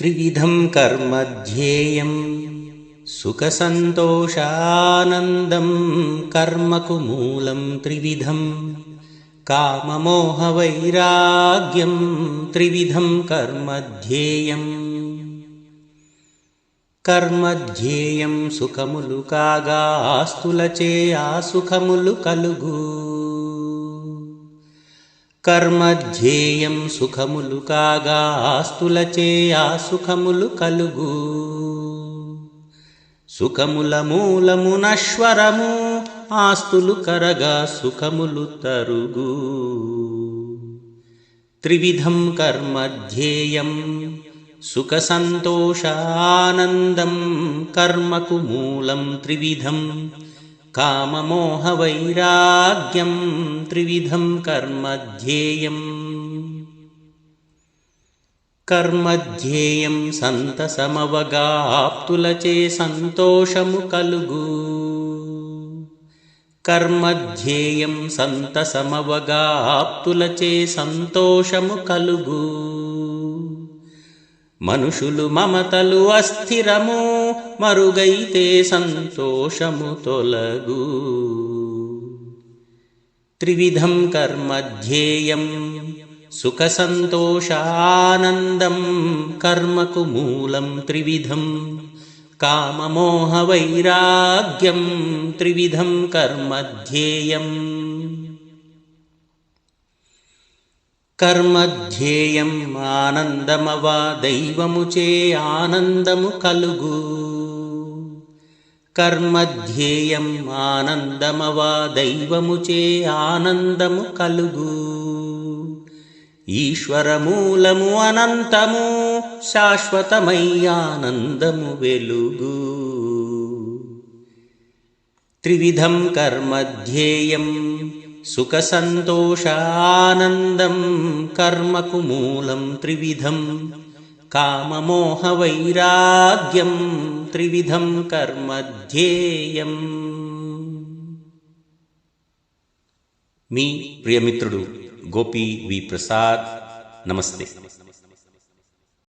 त्रिविधं कर्म ध्येयं सुखसन्तोषानन्दं कर्मकु मूलं त्रिविधं काममोहवैराग्यं त्रिविधं कर्म ध्येयम् కర్మధ్యేయం సుఖములు కాగా ఆస్తులచే ఆ సుఖములు కలుగు కర్మధ్యేయం సుఖములు కాగా ఆస్తులచే ఆ సుఖములు కలుగు. సుఖముల మూలమునశ్వరము ఆస్తులు కరగా సుఖములు తరుగు. త్రివిధం కర్మధ్యేయం సుఖ సంతోషానందం కర్మకు మూలం త్రివిధం. కామమోహవైరాగ్యం త్రివిధం కర్మధ్యేయం. కర్మధ్యేయం సంతసమవగాప్తులచే సంతోషము కలుగు. కర్మధ్యేయం సంతసమవగాప్తులచే సంతోషము కలుగు. మనుషులు మమతలు అస్థిరము మరుగైతే సంతోషము తొలగు. త్రివిధం కర్మధ్యేయం సుఖ సంతోషానందం కర్మకు మూలం త్రివిధం. కామమోహ వైరాగ్యం త్రివిధం కర్మధ్యేయం కర్మధ్యేయం ఆనందమవా దైవముచే ఆనందము కలుగు. కర్మధ్యేయం ఆనందమవా దైవముచే ఆనందము కలుగు. ఈశ్వరమూలము అనంతము శాశ్వతమై ఆనందము వెలుగు. త్రివిధం కర్మధ్యేయం సుఖసంతోషానందం కర్మకు మూలం త్రివిధం. కామమోహవైరాగ్యం త్రివిధం కర్మధ్యేయం మీ ప్రియమిత్రుడు గోపి వి ప్రసాద్ నమస్తే